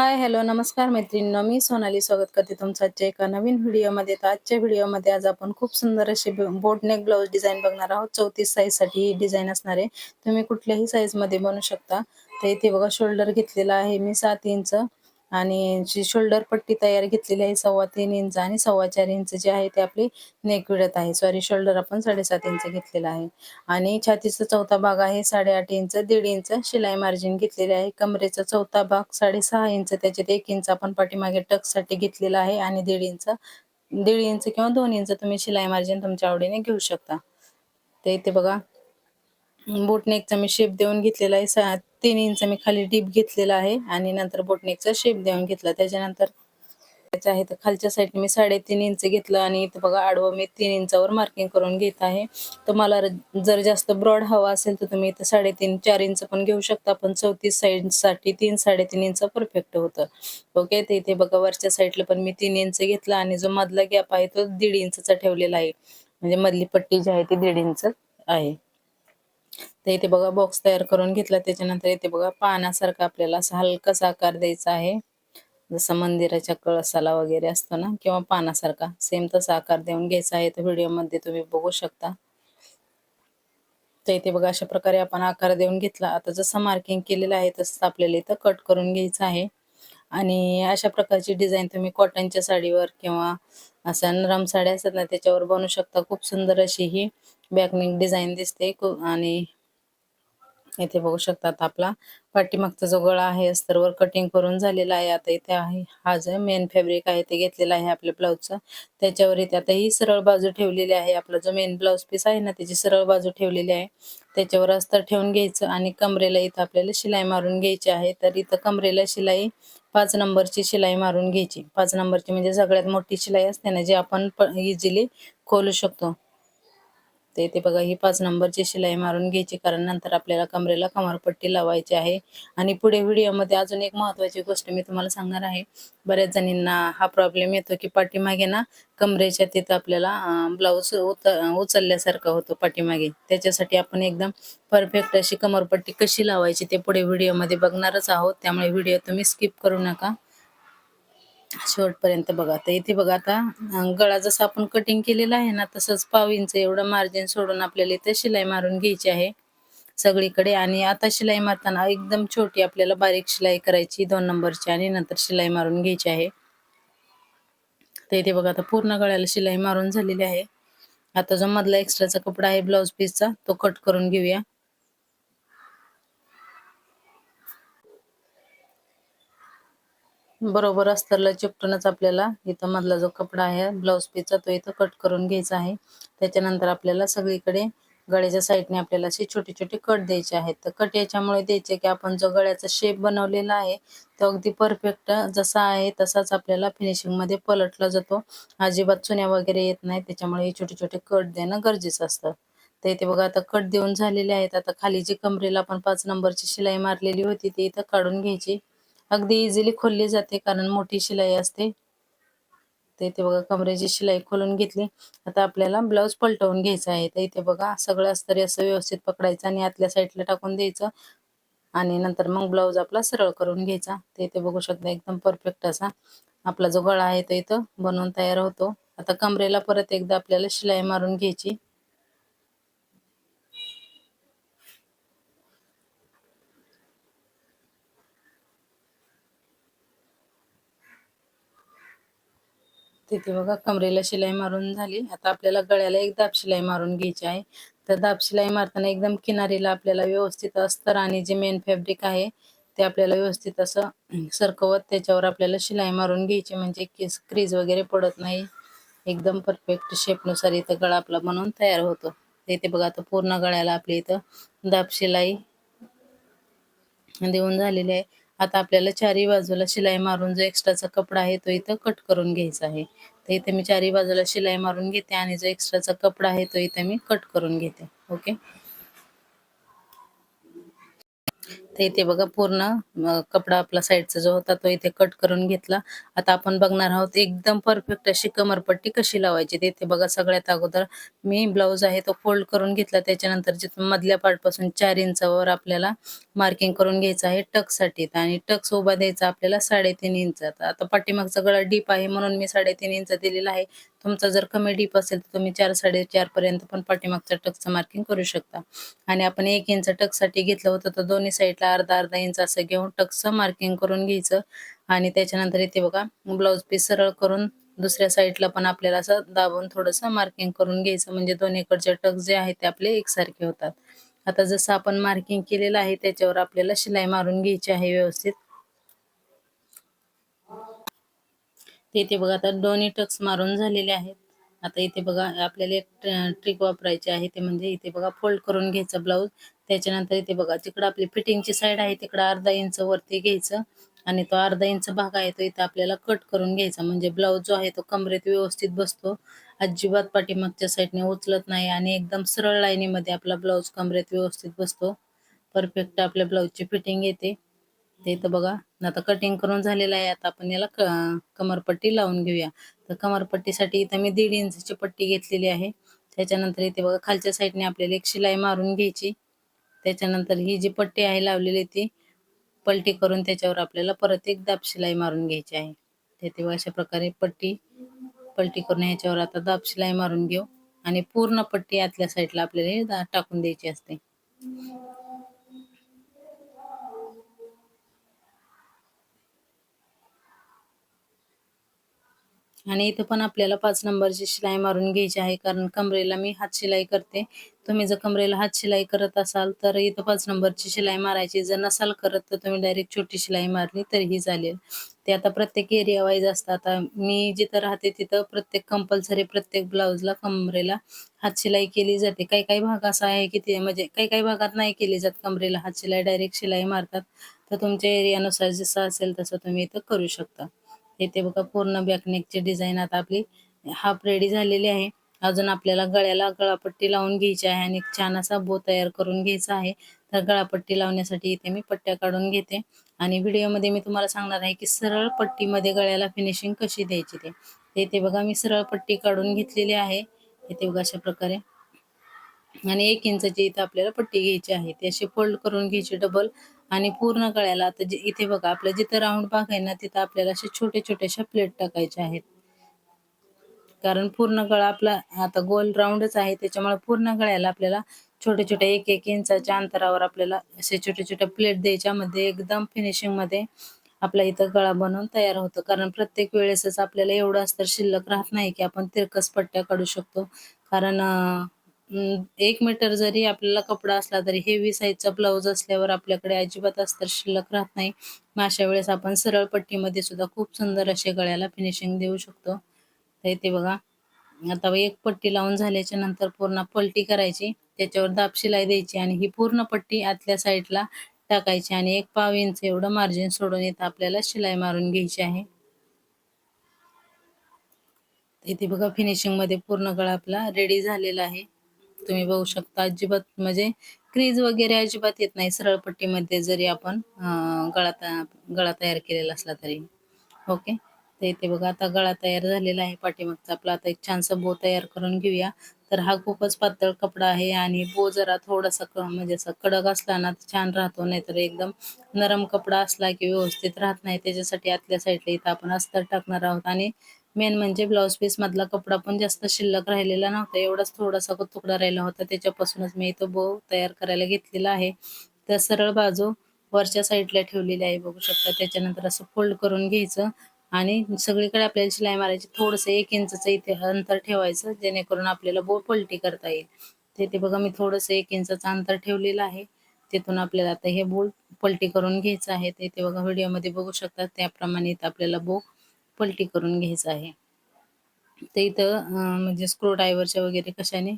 Hi hello नमस्कार मैत्रिणींनो. मी सोनाली स्वागत करते तुमचं आजच्या एका नवीन व्हिडिओमध्ये. तर आजच्या व्हिडिओमध्ये आज आपण खूप सुंदर अशी बोट नेक ब्लाऊज डिझाईन बघणार आहोत. चौतीस साईजसाठी ही डिझाईन असणार आहे. तुम्ही कुठल्याही साईजमध्ये बनवू शकता. तर इथे बघा शोल्डर घेतलेला आहे मी सात इंच आणि जी शोल्डर पट्टी तयार घेतलेली आहे सव्वा तीन इंच आणि सव्वा चार इंच जे आहे ते आपली नेक विडत आहे. सॉरी शोल्डर आपण साडेसात इंच घेतलेला आहे. आणि छातीचा चौथा भाग आहे साडेआठ इंच दीड इंच शिलाई मार्जिन घेतलेले आहे. कमरेचा चौथा भाग साडेसहा इंच त्याच्यात एक इंच आपण पाठीमागे टकसाठी घेतलेला आहे आणि दीड इंच दीड इंच किंवा दोन इंच तुम्ही शिलाई मार्जिन तुमच्या आवडीने घेऊ शकता. ते इथे बघा बोटनेकचा मी शेप देऊन घेतलेला आहे. तीन इंच मी खाली डीप घेतलेला आहे आणि नंतर बोटनेकचा शेप देऊन घेतला. त्याच्यानंतर त्याच्या आहे तर खालच्या साईडने मी साडेतीन इंच घेतलं आणि इथं बघा आडवं मी तीन इंचावर मार्किंग करून घेत आहे. तुम्हाला जर जास्त ब्रॉड हवा असेल तर तुम्ही इथं साडेतीन चार इंच पण घेऊ शकता पण चौतीस साईडसाठी तीन साडेतीन इंच परफेक्ट होतं. ओके ते इथे बघा वरच्या साईडला पण मी तीन इंच घेतला आणि जो मधला गॅप आहे तो दीड इंचचा ठेवलेला आहे. म्हणजे मधली पट्टी जी आहे ती दीड इंच आहे. तर इथे बघा बॉक्स तयार करून घेतला. त्याच्यानंतर इथे बघा पानासारखा आपल्याला असा हलकासा आकार द्यायचा आहे. जसं मंदिराच्या कळसाला वगैरे असतो ना किंवा पानासारखा सेम तसा आकार देऊन घ्यायचा आहे. तर व्हिडिओमध्ये तुम्ही बघू शकता. तर इथे बघा अशा प्रकारे आपण आकार देऊन घेतला. आता जसं मार्किंग केलेलं आहे तसं आपल्याला इथं कट करून घ्यायचं आहे. आणि अशा प्रकारची डिझाईन तुम्ही कॉटनच्या साडीवर किंवा अशा नरम साड्या असतात ना त्याच्यावर बनवू शकता. खूप सुंदर अशी ही बॅकनिंग डिझाईन दिसते. आणि इथे बघू शकतात आपला. पाठीमागचा जो गळा आहे अस्तरवर कटिंग करून झालेला आहे. आता इथे आहे हा जो मेन फॅब्रिक आहे ते घेतलेला आहे आपल्या ब्लाऊजचा त्याच्यावर इथे आता ही सरळ बाजू ठेवलेली आहे. आपला जो मेन ब्लाऊज पीस आहे ना त्याची सरळ बाजू ठेवलेली आहे. त्याच्यावर अस्तर ठेवून घ्यायचं आणि कमरेला इथं आपल्याला शिलाई मारून घ्यायची आहे. तर इथं कमरेला शिलाई पाच नंबरची शिलाई मारून घ्यायची. पाच नंबरची म्हणजे सगळ्यात मोठी शिलाई असते ना जी आपण इझिली खोलू शकतो. ते बघा ही पाच नंबरची शिलाई मारून घ्यायची कारण नंतर आपल्याला कमरेला कमरपट्टी लावायची आहे. आणि पुढे व्हिडिओमध्ये अजून एक महत्वाची गोष्ट मी तुम्हाला सांगणार आहे. बऱ्याच जणींना हा प्रॉब्लेम येतो की पाठीमागे ना कमरेच्या तिथं आपल्याला ब्लाऊज उत उचलल्यासारखा होतो पाठीमागे. त्याच्यासाठी आपण एकदम परफेक्ट अशी कमरपट्टी कशी लावायची ते पुढे व्हिडिओमध्ये बघणारच आहोत. त्यामुळे व्हिडिओ तुम्ही स्किप करू नका. शेवटपर्यंत बघा. तर इथे बघा आता गळा जसा आपण कटिंग केलेला आहे ना तसंच पाव इंच एवढं मार्जिन सोडून आपल्याला इथे शिलाई मारून घ्यायची आहे. सगळीकडे आणि आता शिलाई मारताना एकदम छोटी आपल्याला बारीक शिलाई करायची दोन नंबरची आणि नंतर शिलाई मारून घ्यायची आहे. तर इथे बघा आता पूर्ण गळ्याला शिलाई मारून झालेली आहे. आता जो मधला एक्स्ट्राचा कपडा आहे ब्लाऊज पीसचा तो कट करून घेऊया. बरोबर अस्तरला चिपटूनच आपल्याला इथं मधला जो कपडा आहे ब्लाऊज पीसचा तो इथं कट करून घ्यायचा आहे. त्याच्यानंतर आपल्याला सगळीकडे गळ्याच्या साईडने आपल्याला असे छोटे छोटे कट द्यायचे आहेत. तर कट याच्यामुळे द्यायचे की आपण जो गळ्याचा शेप बनवलेला आहे तो अगदी परफेक्ट जसा आहे तसाच आपल्याला फिनिशिंगमध्ये पलटला जातो. अजिबात चुन्या वगैरे येत नाही त्याच्यामुळे हे छोटे छोटे कट देणं गरजेचं असतं. तर इथे बघा आता कट देऊन झालेले आहेत. आता खाली जी कमरेला आपण पाच नंबरची शिलाई मारलेली होती ती इथं काढून घ्यायची. अगदी इझिली खोलली जाते कारण मोठी शिलाई असते. तर इथे बघा कमरेची शिलाई खोलून घेतली. आता आपल्याला ब्लाऊज पलटवून घ्यायचा आहे. तर इथे बघा सगळं तरी असं व्यवस्थित पकडायचं आणि आतल्या साईडला टाकून द्यायचं. आणि नंतर मग ब्लाऊज आपला सरळ करून घ्यायचा. ते इथे बघू शकता एकदम परफेक्ट असा आपला जो गळा आहे तो इथं बनवून तयार होतो. आता कमरेला परत एकदा आपल्याला शिलाई मारून घ्यायची. तिथे बघा कमरेला शिलाई मारून झाली. आता आपल्याला गळ्याला एक दाब शिलाई मारून घ्यायची आहे. तर दाब शिलाई मारताना एकदम किनारीला आपल्याला व्यवस्थित अस्तर आणि जे मेन फॅब्रिक आहे ते आपल्याला व्यवस्थित असं सरकवत त्याच्यावर आपल्याला शिलाई मारून घ्यायची. म्हणजे केस क्रीज वगैरे पडत नाही. एकदम परफेक्ट शेपनुसार इथं गळा आपला बनवून तयार होतो. इथे बघा आता पूर्ण गळ्याला आपल्या इथं दाब शिलाई देऊन झालेली आहे. आता आपल्याला चारी बाजूला शिलाई मारून जो एक्स्ट्राचा कपडा आहे तो इथं कट करून घ्यायचा आहे. तर इथे मी चारी बाजूला शिलाई मारून घेते आणि जो एक्स्ट्राचा कपडा आहे तो इथे मी कट करून घेते. ओके आता इथे बघा पूर्ण कपडा आपला साईडचा जो होता तो इथे कट करून घेतला. आता आपण बघणार आहोत एकदम परफेक्ट अशी कमरपट्टी कशी लावायची. ते इथे बघा सगळ्यात अगोदर मी ब्लाऊज आहे तो फोल्ड करून घेतला. त्याच्यानंतर जिथून मधल्या पार्टपासून चार इंचावर आपल्याला मार्किंग करून घ्यायचं आहे टकसाठी. आणि टक्स उभा द्यायचा आपल्याला साडेतीन इंच आता पाठीमागचा गळा डीप आहे म्हणून मी साडेतीन इंच दिलेला आहे. तुमचा जर कमी डीप असेल तर तुम्ही चार साडेचार पर्यंत पण पाठीमागचा टक्सचं मार्किंग करू शकता. आणि आपण एक इंच टक्ससाठी घेतलं होतं तर दोन्ही साईडला अर्धा अर्धा इंच असं घेऊन टक्सचं मार्किंग करून घ्यायचं. आणि त्याच्यानंतर इथे बघा ब्लाऊज पीस सरळ करून दुसऱ्या साईडला पण आपल्याला असं दाबून थोडंसं मार्किंग करून घ्यायचं. म्हणजे दोन्हीकडचे टक्स जे आहेत ते आपले एकसारखे होतात. आता जसं आपण मार्किंग केलेलं आहे त्याच्यावर आपल्याला शिलाई मारून घ्यायची आहे व्यवस्थित. ते इथे बघा आता दोन्ही टक्स मारून झालेले आहेत. आता इथे बघा आपल्याला एक ट्रिक वापरायची आहे ते म्हणजे इथे बघा फोल्ड करून घ्यायचं ब्लाऊज त्याच्यानंतर इथे बघा जिकडं आपली फिटिंगची साईड आहे तिकडं अर्धा इंच वरती घ्यायचं. आणि तो अर्धा इंच भाग आहे तो इथे आपल्याला कट करून घ्यायचा. म्हणजे ब्लाऊज जो आहे तो कमरेत व्यवस्थित बसतो. अजिबात पाठीमागच्या साईडने उचलत नाही आणि एकदम सरळ लाईनीमध्ये आपला ब्लाऊज कमरेत व्यवस्थित बसतो. परफेक्ट आपल्या ब्लाऊजची फिटिंग येते. ते इथं बघा आता कटिंग करून झालेलं आहे आता आपण याला क- कमरपट्टी लावून घेऊया. तर कमरपट्टीसाठी इथं मी दीड इंचची पट्टी घेतलेली आहे. त्याच्यानंतर इथे बघा खालच्या साईडने आपल्याला एक शिलाई मारून घ्यायची. त्याच्यानंतर ही जी पट्टी आहे लावलेली ती पलटी करून त्याच्यावर आपल्याला परत एक दाब शिलाई मारून घ्यायची आहे. ते अशा प्रकारे पट्टी पलटी करून ह्याच्यावर आता दाब शिलाई मारून घेऊ. आणि पूर्ण पट्टी आतल्या साईडला आपल्याला दा- टाकून द्यायची असते. आणि इथं पण आपल्याला पाच नंबरची शिलाई मारून घ्यायची आहे कारण कमरेला मी हात शिलाई करते. तुम्ही जर कमरेला हात शिलाई करत असाल तर इथं पाच नंबरची शिलाई मारायची. जर नसाल करत तर तुम्ही डायरेक्ट छोटी शिलाई मारली तरीही चालेल. ते आता प्रत्येक एरिया वाईज असतं. आता मी जिथं राहते तिथं प्रत्येक कंपल्सरी प्रत्येक ब्लाऊजला कमरेला हात शिलाई केली जाते. काही काही भाग असा आहे की ते म्हणजे काही काही भागात नाही केली जात. कमरेला हात शिलाई डायरेक्ट शिलाई मारतात. तर तुमच्या एरियानुसार जसं असेल तसं तुम्ही इथं करू शकता. इथे बघा पूर्ण बॅकनेकची डिझाईन आता आपली हाफ रेडी झालेली आहे. अजून आपल्याला गळ्याला गळापट्टी लावून घ्यायची आहे आणि छान असा बो तयार करून घ्यायचा आहे. तर गळापट्टी लावण्यासाठी इथे मी पट्ट्या काढून घेते. आणि व्हिडिओमध्ये मी तुम्हाला सांगणार आहे की सरळ पट्टीमध्ये गळ्याला फिनिशिंग कशी द्यायची ते. इथे बघा मी सरळ पट्टी काढून घेतलेली आहे. इथे बघा अशा प्रकारे. आणि एक इंचाची इथे आपल्याला पट्टी घ्यायची आहे. ती अशी फोल्ड करून घ्यायची डबल आणि पूर्ण गळ्याला आता जे इथे बघा आपलं जिथं राऊंड भाग आहे ना तिथं आपल्याला असे छोटे छोट्याशा प्लेट टाकायच्या आहेत. कारण पूर्ण गळा आपला आता गोल राऊंडच आहे त्याच्यामुळे पूर्ण गळ्याला आपल्याला छोटे छोटे एक एक इंचाच्या अंतरावर आपल्याला असे छोटे छोटे प्लेट द्यायच्या मध्ये एकदम फिनिशिंगमध्ये आपला इथं गळा बनवून तयार होतो. कारण प्रत्येक वेळेसच आपल्याला एवढं अस्तर शिल्लक राहत नाही की आपण तिरकस पट्ट्या काढू शकतो. कारण एक मीटर जरी आपल्याला कपडा असला तरी हेवी साईजचा ब्लाऊज असल्यावर आपल्याकडे अजिबात अस्तर शिल्लक राहत नाही. मग अशा वेळेस आपण सरळ पट्टीमध्ये सुद्धा खूप सुंदर असे गळ्याला फिनिशिंग देऊ शकतो. तर इथे बघा. आता एक पट्टी लावून झाल्याच्यानंतर पूर्ण पलटी करायची. त्याच्यावर दाब शिलाई द्यायची आणि ही पूर्ण पट्टी आतल्या साईडला टाकायची आणि एक पाव इंच एवढं मार्जिन सोडून इथं आपल्याला शिलाई मारून घ्यायची आहे. इथे बघा फिनिशिंगमध्ये पूर्ण गळा आपला रेडी झालेला आहे. तुम्ही बघू शकता अजिबात म्हणजे क्रीज वगैरे अजिबात येत नाही सरळ पट्टीमध्ये जरी आपण गळा गळा तयार केलेला असला तरी. ओके तर इथे बघा आता गळा तयार झालेला आहे पाठीमागचा आपला. आता एक छानसा बो तयार करून घेऊया. तर हा खूपच पातळ कपडा आहे आणि बो जरा थोडासा म्हणजे असा कडक असला ना छान राहतो. नाहीतर एकदम नरम कपडा असला की व्यवस्थित राहत नाही. त्याच्यासाठी आतल्या साईडला इथं आपण अस्तर टाकणार आहोत आणि मेन म्हणजे ब्लाऊज पीस मधला कपडा पण जास्त शिल्लक राहिलेला नव्हता. एवढाच थोडासा तुकडा राहिला होता. त्याच्यापासूनच मी इथं बो तयार करायला घेतलेला आहे. तर सरळ बाजू वरच्या साईडला ठेवलेली आहे. बघू शकता त्याच्यानंतर असं फोल्ड करून घ्यायचं आणि सगळीकडे आपल्याला शिलाई मारायची. थोडंसं एक इंचचं इथे अंतर ठेवायचं जेणेकरून आपल्याला बो पलटी करता येईल. तिथे बघा मी थोडंसं एक इंचाचं अंतर ठेवलेलं आहे. तिथून आपल्याला आता हे बोल पलटी करून घ्यायचं आहे. ते बघा बघा व्हिडिओमध्ये बघू शकता त्याप्रमाणे इथं आपल्याला बो पलटी करून घ्यायचं आहे. ते इथं म्हणजे स्क्रू ड्रायव्हरच्या वगैरे कशाने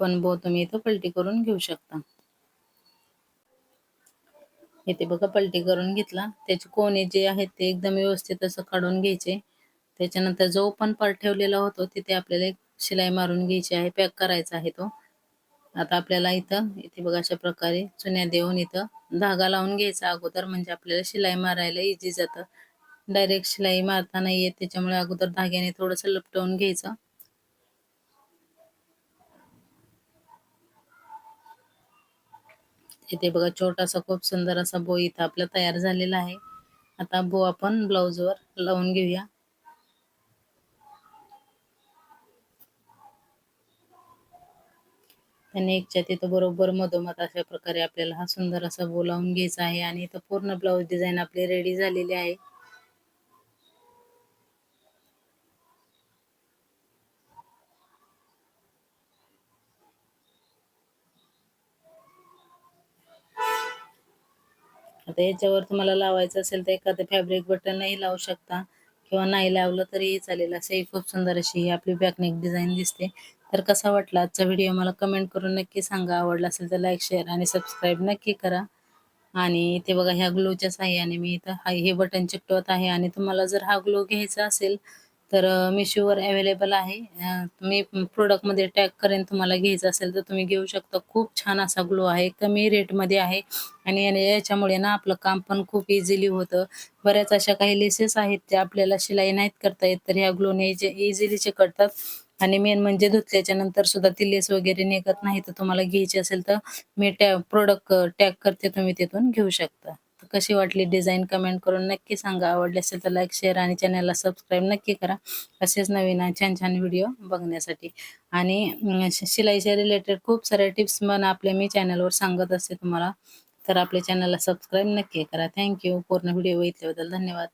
पण बो तुम्ही इथं पलटी करून घेऊ शकता. इथे बघा पलटी करून घेतला. त्याचे कोणे जे आहेत ते एकदम व्यवस्थित असं काढून घ्यायचे. त्याच्यानंतर जो पण पार्ट ठेवलेला होतो तिथे आपल्याला एक शिलाई मारून घ्यायची आहे पॅक करायचा आहे तो. आता आपल्याला इथं इथे बघा अशा प्रकारे चुन्या देऊन इथं धागा लावून घ्यायचा अगोदर. म्हणजे आपल्याला शिलाई मारायला इझी जातं. डायरेक्ट शिलाई मारता नाही येत त्याच्यामुळे अगोदर धाग्याने थोडस लपटवून घ्यायचं. इथे बघा छोटासा खूप सुंदर असा बो इथं आपला तयार झालेला आहे. आता बो आपण ब्लाऊजवर लावून घेऊया. त्याने एकच्या तिथं बरोबर मधोमध अशा प्रकारे आपल्याला हा सुंदर असा बो लावून घ्यायचा आहे. आणि इथं पूर्ण ब्लाऊज डिझाईन आपली रेडी झालेली आहे. आता याच्यावर तुम्हाला लावायचं असेल तर एखादं फॅब्रिक बटनही लावू शकता. किंवा नाही लावलं तरीही चालेल. असे खूप सुंदर अशी ही आपली बॅकनेक डिझाईन दिसते. तर कसा वाटला आजचा व्हिडिओ मला कमेंट करून नक्की सांगा. आवडला असेल तर लाईक शेअर आणि सबस्क्राईब नक्की करा. आणि इथे बघा ह्या ग्लोच्या साह्याने मी इथं हे बटन चिकटवत आहे. आणि तुम्हाला जर हा ग्लो घ्यायचा असेल तर मिशोवर अवेलेबल आहे. मी प्रोडक्टमध्ये टॅग करेन तुम्हाला घ्यायचं असेल तर तुम्ही घेऊ शकता. खूप छान असा ग्लो आहे कमी रेटमध्ये आहे. आणि याच्यामुळे ना आपलं काम पण खूप इझिली होतं. बऱ्याच अशा काही लेसेस आहेत त्या आपल्याला शिलाई नाहीत करता येत तर ह्या ग्लोने इझिली चिकटतात. आणि मेन म्हणजे धुतल्याच्या नंतर सुद्धा ती लेस वगैरे निघत नाही तर तुम्हाला घ्यायची असेल तर मी टॅग प्रोडक्ट टॅग करते तुम्ही तिथून घेऊ शकता. कशी वाटली डिझाईन कमेंट करून नक्की सांगा. आवडले असेल तर लाईक शेअर आणि चॅनलला सबस्क्राईब नक्की करा. असेच नवीन छान छान व्हिडिओ बघण्यासाठी. आणि शिलाईच्या रिलेटेड खूप साऱ्या टिप्स पण आपल्या मी चॅनलवर सांगत असते तुम्हाला. तर आपल्या चॅनलला सबस्क्राईब नक्की करा. थँक्यू पूर्ण व्हिडिओ बघितल्याबद्दल धन्यवाद.